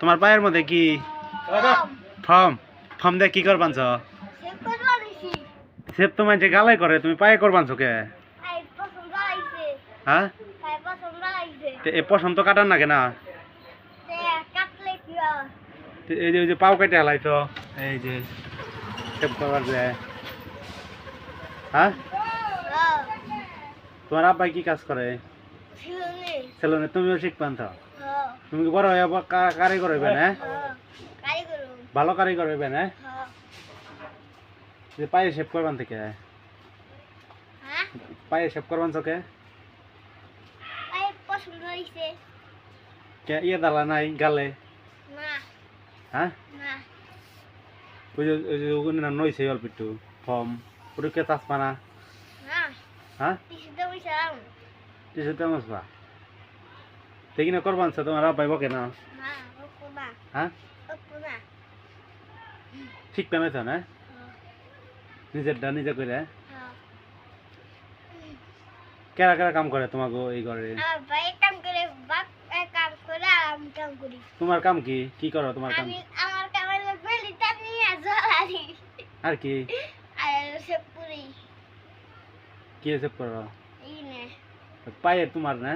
তোমার পায়ের মধ্যে কি? ফর্ম ফর্ম দিয়ে কি কর বানছ। সে করবা দিছি সেপ তো মানছে গালাই করে তুমি পায়ে কর বানছ কে? হ্যাঁ? এ পশম তো কাটার না। কেনা তে কাটলে কি হয়? তো এই যে ওই যে পাও কেটে হেলাইছ এই যে সেপ করবার যে। হ্যাঁ? তোমার আব্বাই কি কাজ করে? সেলুনে তুমিও শিখবান তো। তুমি কি বড় হয়ে কারিগর হইবে না? ভালো কারিগর হইবে না? হ্যাঁ। যে পায়ে শেপ করবান থেকে? হ্যাঁ? পায়ে শেপ করবান চোখে? কে? ইয়ে দালা নাই গালে? হ্যাঁ? ওই যে ওই যে ওগুলো না নইছে অল্প একটু ফর্ম। ওটা কে চাষপা না? হ্যাঁ? তেমন দেখি না করবান সে তোমার আব্বাই বকে না হ্যাঁ ঠিক তো না নিজেরটা নিজে করে কেরা কেরা কাম করে তোমাকে এই ঘরে তোমার কাম কি কি করো তোমার কাম আমি আমার কামের বেলি টানি আর জ্বালানি আর কি আর সে পুরি কি সেভ করো পায়ে তোমার না